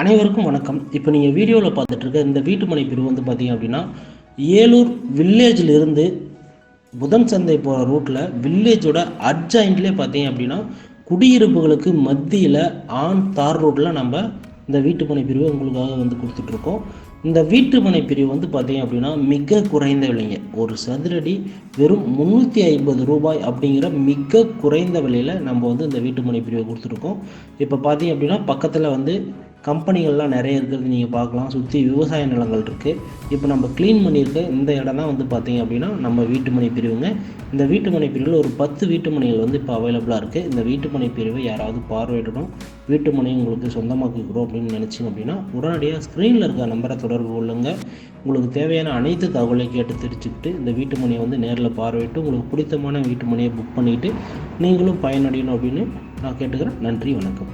அனைவருக்கும் வணக்கம். இப்போ நீங்கள் வீடியோவில் பார்த்துட்டு இருக்க இந்த வீட்டுமனை பிரிவு வந்து பார்த்தீங்க அப்படின்னா ஏலூர் வில்லேஜில் இருந்து புதன் சந்தை போகிற ரூட்டில் வில்லேஜோட அட்ஜாயின்ட்லேயே பார்த்தீங்க அப்படின்னா குடியிருப்புகளுக்கு மத்தியில் ஆன் தார் ரோட்டில் நம்ம இந்த வீட்டுமனை பிரிவை உங்களுக்காக வந்து கொடுத்துட்ருக்கோம். இந்த வீட்டுமனை பிரிவு வந்து பார்த்தீங்க அப்படின்னா மிக குறைந்த விலைங்க. ஒரு சதுரடி வெறும் முந்நூற்றி ஐம்பது ரூபாய் அப்படிங்கிற மிக குறைந்த விலையில் நம்ம வந்து இந்த வீட்டுமனை பிரிவை கொடுத்துருக்கோம் இப்போ பார்த்தீங்க அப்படின்னா பக்கத்தில் வந்து கம்பெனிகள்லாம் நிறைய இருக்கிறது நீங்கள் பார்க்கலாம். சுற்றி விவசாய நிலங்கள் இருக்குது இப்போ நம்ம க்ளீன் பண்ணியிருக்க இந்த இடம் தான் வந்து பார்த்தீங்க அப்படின்னா நம்ம வீட்டுமனை பிரிவுங்க. இந்த வீட்டுமனை பிரிவில் ஒரு பத்து வீட்டுமனைகள் வந்து இப்போ அவைலபிளாக இருக்குது இந்த வீட்டுமனை பிரிவை யாராவது பார்வையிடணும். வீட்டுமனை உங்களுக்கு சொந்தமாக்கிக்கிறோம் அப்படின்னு நினச்சிங்க அப்படின்னா உடனடியாக ஸ்க்ரீனில் இருக்க நம்பரை தொடர்பு கொள்ளுங்க. உங்களுக்கு தேவையான அனைத்து தகவலையும் கேட்டு தெரிஞ்சுக்கிட்டு இந்த வீட்டுமனையை வந்து நேரில் பார்வையிட்டு உங்களுக்கு பிடித்தமான வீட்டுமனையை புக் பண்ணிவிட்டு நீங்களும் பயனடையணும் அப்படின்னு நான் கேட்டுக்கிறேன். நன்றி வணக்கம்.